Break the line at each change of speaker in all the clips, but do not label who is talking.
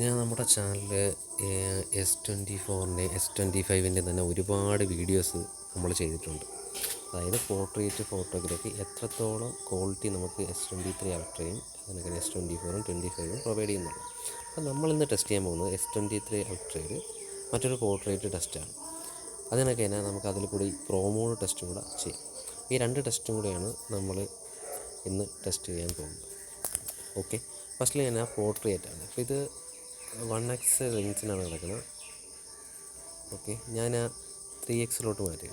ഞാൻ നമ്മുടെ ചാനലിൽ എസ് ട്വന്റി ഫോറിന്റെ എസ് ട്വന്റി ഫൈവിന്റെ തന്നെ ഒരുപാട് വീഡിയോസ് നമ്മൾ ചെയ്തിട്ടുണ്ട്. അതായത് പോർട്രേറ്റ് ഫോട്ടോഗ്രാഫി എത്രത്തോളം ക്വാളിറ്റി നമുക്ക് എസ് ട്വന്റി ത്രീ അൾട്രയും അതിനൊക്കെ എസ് ട്വന്റി ഫോറും ട്വന്റി ഫൈവും പ്രൊവൈഡ് ചെയ്യുന്നുള്ളൂ അപ്പോൾ നമ്മളിന്ന് ടെസ്റ്റ് ചെയ്യാൻ പോകുന്നത് എസ് ട്വന്റി ത്രീ അൾട്രയിൽ മറ്റൊരു പോർട്രേറ്റ് ടെസ്റ്റാണ് അതിനൊക്കെ തന്നെ നമുക്ക് അതിൽ കൂടി പ്രോമോഡ് ടെസ്റ്റും കൂടെ ചെയ്യാം. ഈ രണ്ട് ടെസ്റ്റും കൂടെയാണ് നമ്മൾ ഇന്ന് ടെസ്റ്റ് ചെയ്യാൻ പോകുന്നത്. ഓക്കെ ഫസ്റ്റിൽ ഞാൻ ആ പോർട്രേറ്റ് ആണ്. അപ്പോൾ ഇത് വൺ എക്സ് റേഞ്ചിനാണ് കിടക്കുന്നത് ഓക്കെ ഞാൻ ആ ത്രീ എക്സിലോട്ട് മാറ്റി.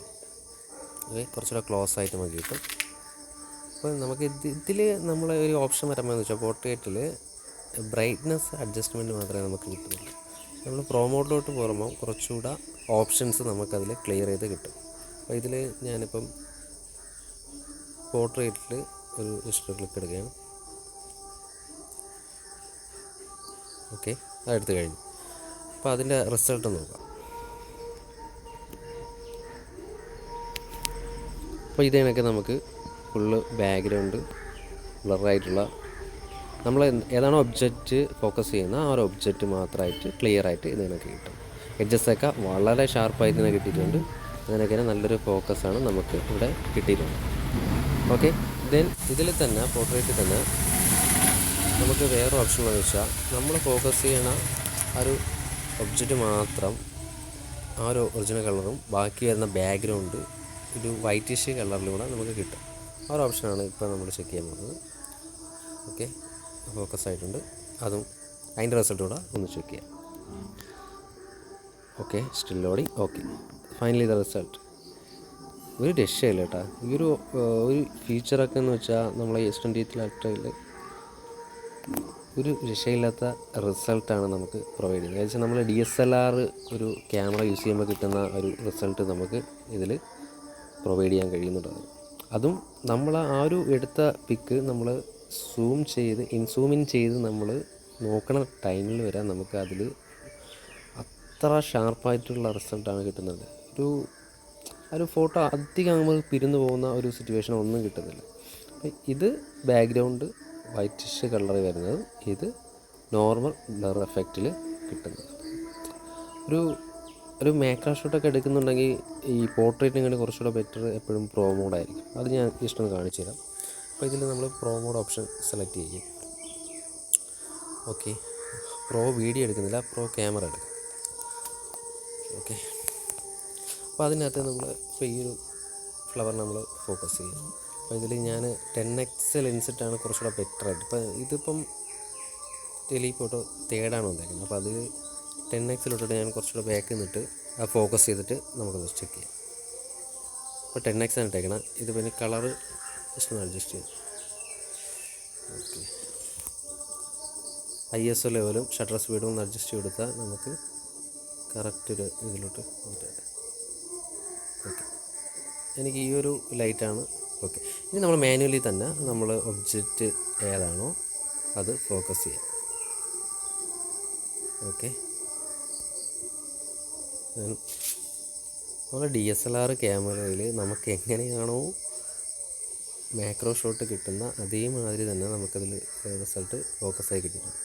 ഓക്കെ കുറച്ചുകൂടെ ക്ലോസ് ആയിട്ട് നമുക്ക് കിട്ടും. അപ്പോൾ നമുക്ക് ഇത് ഇതിൽ നമ്മൾ ഒരു ഓപ്ഷൻ വരുമ്പോഴെന്ന് വെച്ചാൽ പോർട്രേറ്റിൽ ബ്രൈറ്റ്നസ് അഡ്ജസ്റ്റ്മെന്റ് മാത്രമേ നമുക്ക് കിട്ടുന്നുള്ളൂ. നമ്മൾ പ്രോമോട്ടിലോട്ട് പോകുമ്പോൾ കുറച്ചുകൂടെ ഓപ്ഷൻസ് നമുക്കതിൽ ക്ലിയർ ചെയ്ത് കിട്ടും. അപ്പോൾ ഇതിൽ ഞാനിപ്പം പോർട്രേറ്റിൽ ഒരു ഇഷ്ടം ക്ലിക്ക് എടുക്കുകയാണ്. ഓക്കെ അതെടുത്ത് കഴിഞ്ഞു. അപ്പോൾ അതിന്റെ റിസൾട്ട് നോക്കാം. അപ്പോൾ ഇത് കണക്ക് നമുക്ക് ഫുള്ള് ബാക്ക്ഗ്രൗണ്ട് ബ്ലറായിട്ടുള്ള നമ്മൾ ഏതാണ് ഒബ്ജക്റ്റ് ഫോക്കസ് ചെയ്യുന്ന ആ ഒരു ഒബ്ജക്റ്റ് മാത്രമായിട്ട് ക്ലിയർ ആയിട്ട് ഇത് കണക്ക് കിട്ടും. എഡ്ജസ്റ്റൊക്കെ വളരെ ഷാർപ്പായി തന്നെ കിട്ടിയിട്ടുണ്ട്. അതിനൊക്കെ നല്ലൊരു ഫോക്കസാണ് നമുക്ക് ഇവിടെ കിട്ടിയിട്ടുണ്ട്. ഓക്കെ ദെൻ ഇതിൽ തന്നെ പോർട്രേറ്റിൽ തന്നെ നമുക്ക് വേറെ ഓപ്ഷൻ എന്ന് വെച്ചാൽ നമ്മൾ ഫോക്കസ് ചെയ്യണ ആ ഒരു ഒബ്ജക്റ്റ് മാത്രം ആ ഒരു ഒറിജിനൽ കളറും ബാക്കി വരുന്ന ബാക്ക്ഗ്രൗണ്ട് ഒരു വൈറ്റിഷ് കളറിലൂടെ നമുക്ക് കിട്ടും. ആ ഒരു ഓപ്ഷനാണ് ഇപ്പോൾ നമ്മൾ ചെക്ക് ചെയ്യാൻ പോകുന്നത്. ഓക്കെ ഫോക്കസ് ആയിട്ടുണ്ട്. അതും അതിന്റെ റിസൾട്ട് കൂടെ ഒന്ന് ചെക്ക് ചെയ്യാം. ഓക്കെ സ്റ്റിൽ ലോഡി ഓക്കെ ഫൈനലി ദ റിസൾട്ട് ഒരു രക്ഷയില്ല കേട്ടോ. ഈ ഒരു ഒരു ഫീച്ചറൊക്കെ എന്ന് വെച്ചാൽ നമ്മളെ എസ് ട്വന്റി ലാപ്ടോപ്പിൽ ഒരു രക്ഷയില്ലാത്ത റിസൾട്ടാണ് നമുക്ക് പ്രൊവൈഡ് ചെയ്യുന്നത്. വെച്ചാൽ നമ്മൾ ഡി എസ് എൽ ആർ ഒരു ക്യാമറ യൂസ് ചെയ്യുമ്പോൾ കിട്ടുന്ന ഒരു റിസൾട്ട് നമുക്ക് ഇതിൽ പ്രൊവൈഡ് ചെയ്യാൻ കഴിയുന്നുണ്ടാകും അതും നമ്മൾ ആ ഒരു എടുത്ത പിക്ക് നമ്മൾ സൂം ചെയ്ത് ഇൻ ഇൻ ചെയ്ത് നമ്മൾ നോക്കണ ടൈമിൽ വരെ നമുക്ക് അതിൽ അത്ര ഷാർപ്പായിട്ടുള്ള റിസൾട്ടാണ് കിട്ടുന്നത്. ഒരു ഒരു ഫോട്ടോ അധികം നമ്മൾ പിരിഞ്ഞു പോകുന്ന ഒരു സിറ്റുവേഷൻ ഒന്നും കിട്ടുന്നില്ല. ഇത് ബാക്ക്ഗ്രൗണ്ട് വൈറ്റിഷ് കളർ വരുന്നത് ഇത് നോർമൽ ബ്ലർ എഫക്റ്റിൽ കിട്ടുന്നത്. ഒരു ഒരു മേക്കർ ഷോട്ടൊക്കെ എടുക്കുന്നുണ്ടെങ്കിൽ ഈ പോർട്രേറ്റിനെക്കാളും കുറച്ചുകൂടെ ബെറ്റർ എപ്പോഴും പ്രോ മോഡായിരിക്കും അത് ഞാൻ ഇഷ്ടം കാണിച്ചു തരാം. അപ്പോൾ ഇതിൽ നമ്മൾ പ്രോ മോഡ് ഓപ്ഷൻ സെലക്ട് ചെയ്യും. ഓക്കെ പ്രോ വീഡിയോ എടുക്കുന്നില്ല പ്രോ ക്യാമറ എടുക്കും. ഓക്കെ അപ്പോൾ അതിനകത്ത് നമ്മൾ ഇപ്പോൾ ഈ ഒരു ഫ്ലവർ നമ്മൾ ഫോക്കസ് ചെയ്യും. അപ്പോൾ ഇതിൽ ഞാൻ ടെൻ എക്സ് ലെൻസിട്ടാണ് കുറച്ചുകൂടെ ബെറ്റർ ആയിട്ട് ഇപ്പം ഇതിപ്പം ടെലി ഫോട്ടോ തേർഡാണ് വന്നേക്കുന്നത്. അപ്പോൾ അതിൽ ടെൻ എക്സിലോട്ടിട്ട് ഞാൻ കുറച്ചുകൂടെ ബാക്ക് നിന്നിട്ട് ആ ഫോക്കസ് ചെയ്തിട്ട് നമുക്കൊന്ന് ചെക്ക് ചെയ്യാം. ഇപ്പോൾ ടെൻ എക്സ് ആണ് ഇട്ടേക്കണം. ഇത് പിന്നെ കളറ് ജസ്റ്റ് അഡ്ജസ്റ്റ് ചെയ്യാം. ഓക്കെ ഐ എസ് ഒ ലെവലും ഷട്ടർ സ്പീഡും ഒന്ന് അഡ്ജസ്റ്റ് കൊടുത്താൽ നമുക്ക് കറക്റ്റ് ഒരു ഇതിലോട്ട് ഓക്കെ എനിക്ക് ഈ ഒരു ലൈറ്റാണ് ഇനി നമ്മൾ മാനുവലി തന്നെ നമ്മൾ ഒബ്ജക്റ്റ് ഏതാണോ അത് ഫോക്കസ് ചെയ്യാം. ഓക്കെ. നമ്മൾ ഡി എസ് എൽ ആർ ക്യാമറയിൽ നമുക്ക് എങ്ങനെയാണോ മാക്രോ ഷോട്ട് കിട്ടുന്ന അതേമാതിരി തന്നെ നമുക്കതിൽ റിസൾട്ട് ഫോക്കസായി കിട്ടിയിട്ടുണ്ട്.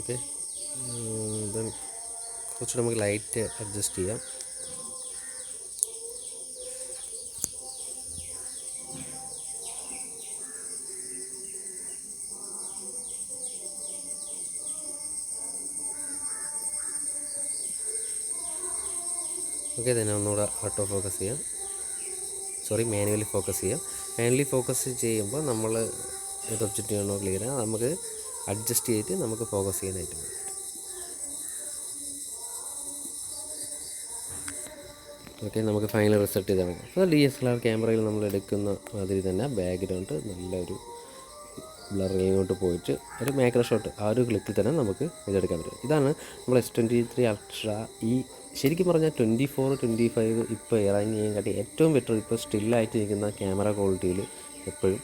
ഓക്കെ. കുറച്ചുകൂടെ നമുക്ക് ലൈറ്റ് അഡ്ജസ്റ്റ് ചെയ്യാം. ഓക്കെ തന്നെ ഒന്നുകൂടെ ഓട്ടോ ഫോക്കസ് ചെയ്യാം. സോറി മാനുവലി ഫോക്കസ് ചെയ്യാം. മാനുവലി ഫോക്കസ് ചെയ്യുമ്പോൾ നമ്മൾ ഏത് ഒബ്ജക്റ്റ് ചെയ്യണോ ക്ലിയർ നമുക്ക് അഡ്ജസ്റ്റ് ചെയ്തിട്ട് നമുക്ക് ഫോക്കസ് ചെയ്യാനായിട്ട് ഓക്കെ നമുക്ക് ഫൈനൽ റിസൾട്ട് ഇതാണ് അപ്പോൾ ഡി എസ് എൽ ആർ ക്യാമറയിൽ നമ്മൾ എടുക്കുന്ന മാതിരി തന്നെ ബാക്ക്ഗ്രൗണ്ട് നല്ലൊരു ബ്ലറിങ്ങോട്ട് പോയിട്ട് ഒരു മേക്കർ ഷോട്ട് ആ ഒരു ക്ലിക്കിൽ തന്നെ നമുക്ക് ഇതെടുക്കാൻ പറ്റും. ഇതാണ് നമ്മൾ എസ് ട്വന്റി ത്രീ അൾട്ര ഈ ശരിക്കും പറഞ്ഞാൽ ട്വന്റി ഫോർ ട്വന്റി ഫൈവ് ഇപ്പോൾ ഇറങ്ങിയതിനെക്കാട്ടി ഏറ്റവും ബെറ്റർ ഇപ്പോൾ സ്റ്റില്ലായിട്ട് നിൽക്കുന്ന ക്യാമറ ക്വാളിറ്റിയിൽ എപ്പോഴും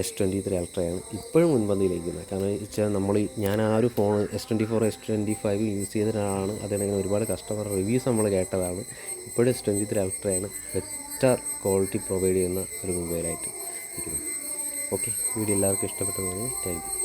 എസ് ട്വന്റി ത്രീ അൾട്രയാണ് ഇപ്പോഴും മുൻപന്തിയിലിരിക്കുന്നത്. കാരണം വെച്ചാൽ നമ്മൾ ഞാൻ ആ ഒരു phone S twenty four S twenty five use ചെയ്തിട്ടാണ് അതിനെ ഒരുപാട് കസ്റ്റമർ റിവ്യൂസ് നമ്മൾ കേട്ടതാണ്. ഇപ്പോഴും എസ് ട്വന്റി ത്രീ അൾട്രയാണ് ബെറ്റർ ക്വാളിറ്റി പ്രൊവൈഡ് ചെയ്യുന്ന ഒരു മൊബൈലായിട്ട് ഓക്കെ. വീഡിയോ എല്ലാവർക്കും ഇഷ്ടപ്പെട്ടു താങ്ക് യു.